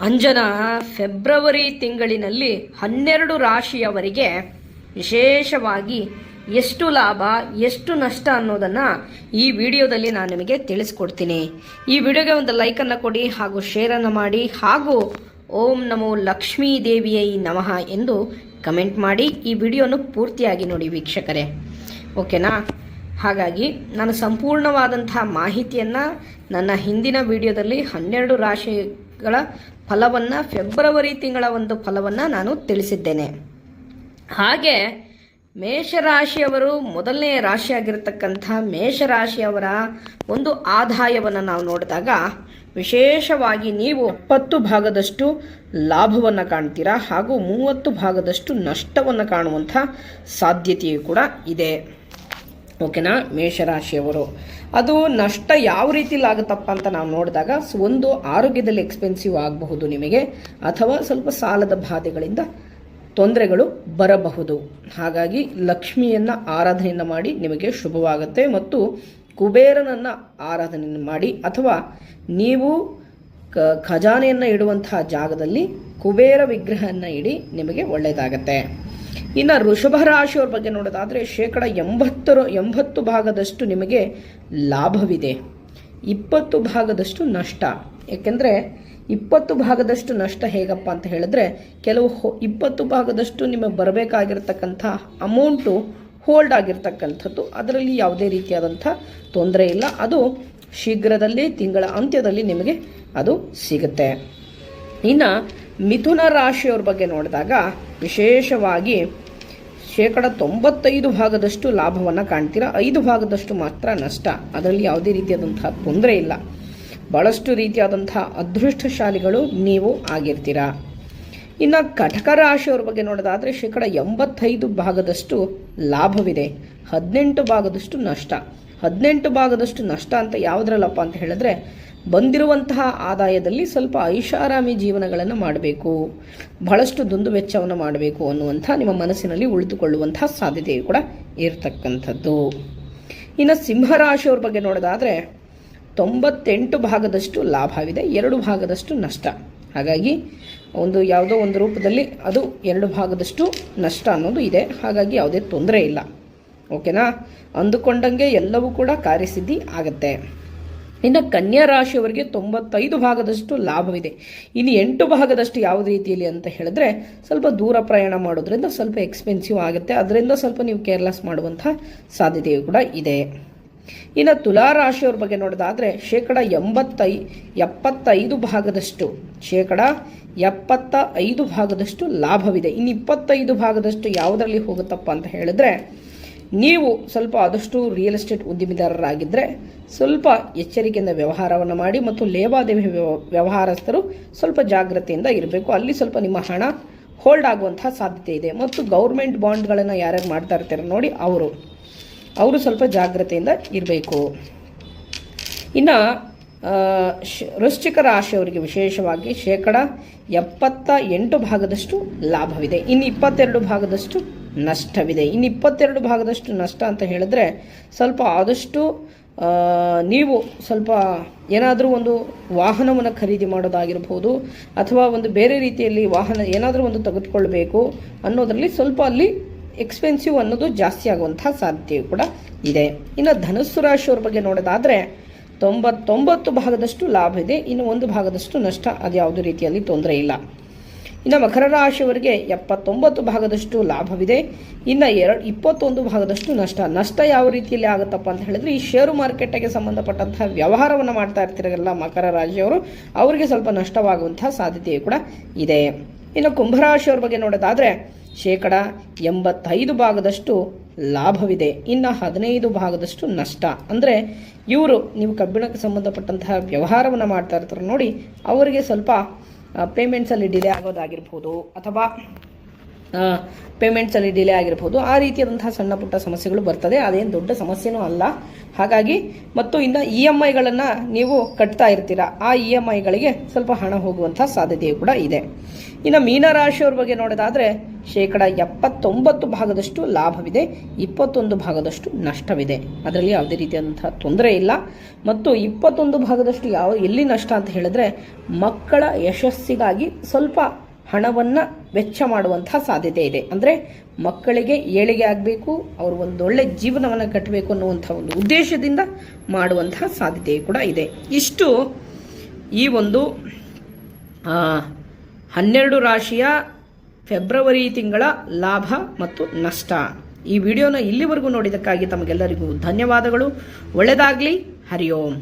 ಅಂಜನ February ತಿಂಗಳಿನಲ್ಲಿ ಹನ್ನೆರಡು ರಾಶಿಯವರಿಗೆ ವಿಶೇಷವಾಗಿ ಎಷ್ಟು ಲಾಭ, ಎಷ್ಟು ನಷ್ಟ ಅನ್ನೋದನ್ನು ಈ ವಿಡಿಯೋದಲ್ಲಿ ನಾನು ನಿಮಗೆ ತಿಳಿಸ್ಕೊಡ್ತೀನಿ. ಈ ವಿಡಿಯೋಗೆ ಒಂದು ಲೈಕನ್ನು ಕೊಡಿ ಹಾಗೂ ಶೇರನ್ನು ಮಾಡಿ ಹಾಗೂ ಓಂ ನಮೋ ಲಕ್ಷ್ಮೀ ದೇವಿಯೈ ನಮಃ ಎಂದು ಕಮೆಂಟ್ ಮಾಡಿ ಈ ವಿಡಿಯೋನು ಪೂರ್ತಿಯಾಗಿ ನೋಡಿ ವೀಕ್ಷಕರೇ. ಓಕೆನಾ? ಹಾಗಾಗಿ ನಾನು ಸಂಪೂರ್ಣವಾದಂತಹ ಮಾಹಿತಿಯನ್ನು ನನ್ನ ಹಿಂದಿನ ವಿಡಿಯೋದಲ್ಲಿ ಹನ್ನೆರಡು ರಾಶಿಗಳ ಫಲವನ್ನು, ಫೆಬ್ರವರಿ ತಿಂಗಳ ಒಂದು ಫಲವನ್ನು ನಾನು ತಿಳಿಸಿದ್ದೇನೆ. ಹಾಗೆ, ಮೇಷರಾಶಿಯವರು ಮೊದಲನೇ ರಾಶಿಯಾಗಿರ್ತಕ್ಕಂಥ ಮೇಷರಾಶಿಯವರ ಒಂದು ಆದಾಯವನ್ನು ನಾವು ನೋಡಿದಾಗ, ವಿಶೇಷವಾಗಿ ನೀವು ಎಪ್ಪತ್ತು ಭಾಗದಷ್ಟು ಲಾಭವನ್ನು ಕಾಣ್ತೀರಾ ಹಾಗೂ ಮೂವತ್ತು ಭಾಗದಷ್ಟು ನಷ್ಟವನ್ನು ಕಾಣುವಂಥ ಸಾಧ್ಯತೆಯೂ ಕೂಡ ಇದೆ. ಓಕೆನಾ? ಮೇಷರಾಶಿಯವರು. ಅದು ನಷ್ಟ ಯಾವ ರೀತಿಲಿ ಆಗುತ್ತಪ್ಪ ಅಂತ ನಾವು ನೋಡಿದಾಗ ಒಂದು ಆರೋಗ್ಯದಲ್ಲಿ ಎಕ್ಸ್ಪೆನ್ಸಿವ್ ಆಗಬಹುದು ನಿಮಗೆ, ಅಥವಾ ಸ್ವಲ್ಪ ಸಾಲದ ಬಾಧೆಗಳಿಂದ ತೊಂದರೆಗಳು ಬರಬಹುದು. ಹಾಗಾಗಿ ಲಕ್ಷ್ಮಿಯನ್ನು ಆರಾಧನೆಯನ್ನು ಮಾಡಿ ನಿಮಗೆ ಶುಭವಾಗುತ್ತೆ ಮತ್ತು ಕುಬೇರನನ್ನು ಆರಾಧನೆಯನ್ನು ಮಾಡಿ, ಅಥವಾ ನೀವು ಕ, ಖಜಾನೆಯನ್ನು ಇಡುವಂತಹ ಜಾಗದಲ್ಲಿ ಕುಬೇರ ವಿಗ್ರಹವನ್ನು ಇಡಿ ನಿಮಗೆ ಒಳ್ಳೆಯದಾಗತ್ತೆ ಇನ್ನು ವೃಷಭ ರಾಶಿಯವ್ರ ಬಗ್ಗೆ ನೋಡೋದಾದರೆ ಶೇಕಡ ಎಂಬತ್ತರ ಎಂಬತ್ತು ಭಾಗದಷ್ಟು ನಿಮಗೆ ಲಾಭವಿದೆ. ಇಪ್ಪತ್ತು ಭಾಗದಷ್ಟು ನಷ್ಟ. ಏಕೆಂದರೆ ಇಪ್ಪತ್ತು ಭಾಗದಷ್ಟು ನಷ್ಟ ಹೇಗಪ್ಪ ಅಂತ ಹೇಳಿದ್ರೆ ಕೆಲವು ಹೊ- ಇಪ್ಪತ್ತು ಭಾಗದಷ್ಟು ನಿಮಗೆ ಬರಬೇಕಾಗಿರ್ತಕ್ಕಂಥ ಅಮೌಂಟು ಹೋಲ್ಡ್ ಆಗಿರ್ತಕ್ಕಂಥದ್ದು. ಅದರಲ್ಲಿ ಯಾವುದೇ ರೀತಿಯಾದಂಥ ತೊಂದರೆ ಇಲ್ಲ. ಅದು ಶೀಘ್ರದಲ್ಲಿ, ತಿಂಗಳ ಅಂತ್ಯದಲ್ಲಿ ನಿಮಗೆ ಅದು ಸಿಗುತ್ತೆ. ಇನ್ನು ಮಿಥುನ ರಾಶಿಯವ್ರ ಬಗ್ಗೆ ನೋಡಿದಾಗ ವಿಶೇಷವಾಗಿ ಶೇಕಡ ತೊಂಬತ್ತೈದು ಭಾಗದಷ್ಟು ಲಾಭವನ್ನು ಕಾಣ್ತೀರಾ? ಐದು ಭಾಗದಷ್ಟು ಮಾತ್ರ ನಷ್ಟ. ಅದರಲ್ಲಿ ಯಾವುದೇ ರೀತಿಯಾದಂತಹ ತೊಂದರೆ ಇಲ್ಲ. ಭಾಳಷ್ಟು ರೀತಿಯಾದಂತಹ ಅದೃಷ್ಟಶಾಲಿಗಳು ನೀವು ಆಗಿರ್ತೀರಾ? ಇನ್ನು ಕಟಕ ರಾಶಿಯವ್ರ ಬಗ್ಗೆ ನೋಡೋದಾದರೆ ಶೇಕಡ ಎಂಬತ್ತೈದು ಭಾಗದಷ್ಟು ಲಾಭವಿದೆ. ಹದಿನೆಂಟು ಭಾಗದಷ್ಟು ನಷ್ಟ. ಹದಿನೆಂಟು ಭಾಗದಷ್ಟು ನಷ್ಟ ಅಂತ ಯಾವುದ್ರಲ್ಲಪ್ಪ ಅಂತ ಹೇಳಿದ್ರೆ ಬಂದಿರುವಂತಹ ಆದಾಯದಲ್ಲಿ ಸ್ವಲ್ಪ ಐಷಾರಾಮಿ ಜೀವನಗಳನ್ನು ಮಾಡಬೇಕು. ಬಹಳಷ್ಟು ದುಂದು ವೆಚ್ಚವನ್ನು ಮಾಡಬೇಕು ಅನ್ನುವಂಥ ನಿಮ್ಮ ಮನಸ್ಸಿನಲ್ಲಿ ಉಳಿದುಕೊಳ್ಳುವಂತಹ ಸಾಧ್ಯತೆಯು ಕೂಡ ಇರತಕ್ಕಂಥದ್ದು. ಇನ್ನು ಸಿಂಹರಾಶಿಯವ್ರ ಬಗ್ಗೆ ನೋಡೋದಾದರೆ ತೊಂಬತ್ತೆಂಟು ಭಾಗದಷ್ಟು ಲಾಭವಿದೆ, ಎರಡು ಭಾಗದಷ್ಟು ನಷ್ಟ. ಹಾಗಾಗಿ ಒಂದು ಯಾವುದೋ ಒಂದು ರೂಪದಲ್ಲಿ ಅದು ಎರಡು ಭಾಗದಷ್ಟು ನಷ್ಟ ಅನ್ನೋದು ಇದೆ. ಹಾಗಾಗಿ ಯಾವುದೇ ತೊಂದರೆ ಇಲ್ಲ. ಓಕೆನಾ? ಅಂದುಕೊಂಡಂಗೆ ಎಲ್ಲವೂ ಕೂಡ ಕಾರ್ಯಸಿದ್ಧಿ ಆಗುತ್ತೆ. ಇನ್ನು ಕನ್ಯಾ ರಾಶಿಯವರಿಗೆ ತೊಂಬತ್ತೈದು ಭಾಗದಷ್ಟು ಲಾಭವಿದೆ. ಇನ್ನು ಎಂಟು ಭಾಗದಷ್ಟು ಯಾವ ರೀತಿಯಲ್ಲಿ ಅಂತ ಹೇಳಿದ್ರೆ ಸ್ವಲ್ಪ ದೂರ ಪ್ರಯಾಣ ಮಾಡೋದ್ರಿಂದ ಸ್ವಲ್ಪ ಎಕ್ಸ್ಪೆನ್ಸಿವ್ ಆಗುತ್ತೆ. ಅದರಿಂದ ಸ್ವಲ್ಪ ನೀವು ಕೇರ್ಲೆಸ್ ಮಾಡುವಂಥ ಸಾಧ್ಯತೆಯು ಕೂಡ ಇದೆ. ಇನ್ನು ತುಲಾ ರಾಶಿಯವ್ರ ಬಗ್ಗೆ ನೋಡೋದಾದರೆ ಶೇಕಡ ಎಂಬತ್ತೈ, ಎಪ್ಪತ್ತೈದು ಭಾಗದಷ್ಟು, ಶೇಕಡ ಎಪ್ಪತ್ತ ಐದು ಭಾಗದಷ್ಟು ಲಾಭವಿದೆ. ಇನ್ನು ಇಪ್ಪತ್ತೈದು ಭಾಗದಷ್ಟು ಯಾವುದರಲ್ಲಿ ಹೋಗುತ್ತಪ್ಪ ಅಂತ ಹೇಳಿದ್ರೆ ನೀವು ಸ್ವಲ್ಪ ಆದಷ್ಟು ರಿಯಲ್ ಎಸ್ಟೇಟ್ ಉದ್ಯಮಿದಾರರಾಗಿದ್ದರೆ ಸ್ವಲ್ಪ ಎಚ್ಚರಿಕೆಯಿಂದ ವ್ಯವಹಾರವನ್ನು ಮಾಡಿ ಮತ್ತು ಲೇವಾದೇವಿ ವ್ಯವಹಾರಸ್ಥರು ಸ್ವಲ್ಪ ಜಾಗ್ರತೆಯಿಂದ ಇರಬೇಕು. ಅಲ್ಲಿ ಸ್ವಲ್ಪ ನಿಮ್ಮ ಹಣ ಹೋಲ್ಡ್ ಆಗುವಂತಹ ಸಾಧ್ಯತೆ ಇದೆ. ಮತ್ತು ಗೌರ್ಮೆಂಟ್ ಬಾಂಡ್ಗಳನ್ನು ಯಾರ್ಯಾರು ಮಾಡ್ತಾ ಇರ್ತಾರೆ ನೋಡಿ ಅವರು. ಅವರು ಸ್ವಲ್ಪ ಜಾಗ್ರತೆಯಿಂದ ಇರಬೇಕು. ಇನ್ನು ವೃಶ್ಚಿಕ ರಾಶಿಯವರಿಗೆ ವಿಶೇಷವಾಗಿ ಶೇಕಡ ಎಪ್ಪತ್ತ ಎಂಟು ಭಾಗದಷ್ಟು ಲಾಭವಿದೆ. ಇನ್ನು ಇಪ್ಪತ್ತೆರಡು ಭಾಗದಷ್ಟು ನಷ್ಟವಿದೆ. ಇನ್ನು ಇಪ್ಪತ್ತೆರಡು ಭಾಗದಷ್ಟು ನಷ್ಟ ಅಂತ ಹೇಳಿದ್ರೆ ಸ್ವಲ್ಪ ಆದಷ್ಟು ನೀವು ಸ್ವಲ್ಪ ಏನಾದರೂ ಒಂದು ವಾಹನವನ್ನು ಖರೀದಿ ಮಾಡೋದಾಗಿರ್ಬೋದು ಅಥವಾ ಒಂದು ಬೇರೆ ರೀತಿಯಲ್ಲಿ ವಾಹನ ಏನಾದರೂ ಒಂದು ತೆಗೆದುಕೊಳ್ಬೇಕು ಅನ್ನೋದರಲ್ಲಿ ಸ್ವಲ್ಪ ಅಲ್ಲಿ ಎಕ್ಸ್ಪೆನ್ಸಿವ್ ಅನ್ನೋದು ಜಾಸ್ತಿ ಆಗುವಂತಹ ಸಾಧ್ಯತೆಯು ಕೂಡ ಇದೆ. ಇನ್ನು ಧನುಸ್ಸು ರಾಶಿಯವ್ರ ಬಗ್ಗೆ ನೋಡೋದಾದರೆ ತೊಂಬತ್ತೊಂಬತ್ತು ಭಾಗದಷ್ಟು ಲಾಭ ಇದೆ. ಇನ್ನು ಒಂದು ಭಾಗದಷ್ಟು ನಷ್ಟ. ಅದು ಯಾವುದೇ ರೀತಿಯಲ್ಲಿ ತೊಂದರೆ ಇಲ್ಲ. ಇನ್ನು ಮಕರ ರಾಶಿಯವರಿಗೆ ಎಪ್ಪತ್ತೊಂಬತ್ತು ಭಾಗದಷ್ಟು ಲಾಭವಿದೆ. ಇನ್ನು ಎರಡು, ಇಪ್ಪತ್ತೊಂದು ಭಾಗದಷ್ಟು ನಷ್ಟ. ನಷ್ಟ ಯಾವ ರೀತಿಯಲ್ಲಿ ಆಗುತ್ತಪ್ಪ ಅಂತ ಹೇಳಿದ್ರೆ, ಈ ಷೇರು ಮಾರುಕಟ್ಟೆಗೆ ಸಂಬಂಧಪಟ್ಟಂತಹ ವ್ಯವಹಾರವನ್ನು ಮಾಡ್ತಾ ಇರ್ತಿರಲ್ಲ ಮಕರ ರಾಶಿಯವರು, ಅವರಿಗೆ ಸ್ವಲ್ಪ ನಷ್ಟವಾಗುವಂತಹ ಸಾಧ್ಯತೆಯು ಕೂಡ ಇದೆ. ಇನ್ನು ಕುಂಭರಾಶಿಯವ್ರ ಬಗ್ಗೆ ನೋಡೋದಾದರೆ, ಶೇಕಡ ಎಂಬತ್ತೈದು ಭಾಗದಷ್ಟು ಲಾಭವಿದೆ. ಇನ್ನು ಹದಿನೈದು ಭಾಗದಷ್ಟು ನಷ್ಟ. ಅಂದರೆ, ಇವರು ನೀವು ಕಬ್ಬಿಣಕ್ಕೆ ಸಂಬಂಧಪಟ್ಟಂತಹ ವ್ಯವಹಾರವನ್ನು ಮಾಡ್ತಾ ಇರ್ತಾರೆ ನೋಡಿ, ಅವರಿಗೆ ಸ್ವಲ್ಪ ಪೇಮೆಂಟ್ಸಲ್ಲಿ ಡಿಲೇ ಆಗೋದಾಗಿರ್ಬೋದು ಅಥವಾ ಪೇಮೆಂಟ್ಸಲ್ಲಿ ಡಿಲೇ ಆಗಿರ್ಬೋದು, ಆ ರೀತಿಯಾದಂತಹ ಸಣ್ಣ ಪುಟ್ಟ ಸಮಸ್ಯೆಗಳು ಬರ್ತದೆ. ಅದೇನು ದೊಡ್ಡ ಸಮಸ್ಯೆನೂ ಅಲ್ಲ. ಹಾಗಾಗಿ ಮತ್ತು ಇನ್ನು ಇ ಎಂ ಐಗಳನ್ನು ನೀವು ಕಟ್ತಾ ಇರ್ತೀರಾ, ಆ ಇ ಎಂ ಐಗಳಿಗೆ ಸ್ವಲ್ಪ ಹಣ ಹೋಗುವಂಥ ಸಾಧ್ಯತೆಯು ಕೂಡ ಇದೆ. ಇನ್ನು ಮೀನರಾಶಿಯವ್ರ ಬಗ್ಗೆ ನೋಡೋದಾದರೆ, ಶೇಕಡ ಎಪ್ಪತ್ತೊಂಬತ್ತು ಭಾಗದಷ್ಟು ಲಾಭವಿದೆ, ಇಪ್ಪತ್ತೊಂದು ಭಾಗದಷ್ಟು ನಷ್ಟವಿದೆ. ಅದರಲ್ಲಿ ಯಾವುದೇ ರೀತಿಯಾದಂಥ ತೊಂದರೆ ಇಲ್ಲ. ಮತ್ತು ಇಪ್ಪತ್ತೊಂದು ಭಾಗದಷ್ಟು ಯಾವ, ಎಲ್ಲಿ ನಷ್ಟ ಅಂತ ಹೇಳಿದ್ರೆ, ಮಕ್ಕಳ ಯಶಸ್ಸಿಗಾಗಿ ಸ್ವಲ್ಪ ಹಣವನ್ನು ವೆಚ್ಚ ಮಾಡುವಂತಹ ಸಾಧ್ಯತೆ ಇದೆ. ಅಂದರೆ ಮಕ್ಕಳಿಗೆ ಏಳಿಗೆ ಆಗಬೇಕು, ಅವರು ಒಂದೊಳ್ಳೆ ಜೀವನವನ್ನು ಕಟ್ಟಬೇಕು ಅನ್ನುವಂಥ ಒಂದು ಉದ್ದೇಶದಿಂದ ಮಾಡುವಂತಹ ಸಾಧ್ಯತೆ ಕೂಡ ಇದೆ. ಇಷ್ಟು ಈ ಒಂದು ಹನ್ನೆರಡು ರಾಶಿಯ ಫೆಬ್ರವರಿ ತಿಂಗಳ ಲಾಭ ಮತ್ತು ನಷ್ಟ. ಈ ವಿಡಿಯೋನ ಇಲ್ಲಿವರೆಗೂ ನೋಡಿದ್ದಕ್ಕಾಗಿ ತಮಗೆಲ್ಲರಿಗೂ ಧನ್ಯವಾದಗಳು. ಒಳ್ಳೆಯದಾಗಲಿ ಹರಿ ಓಂ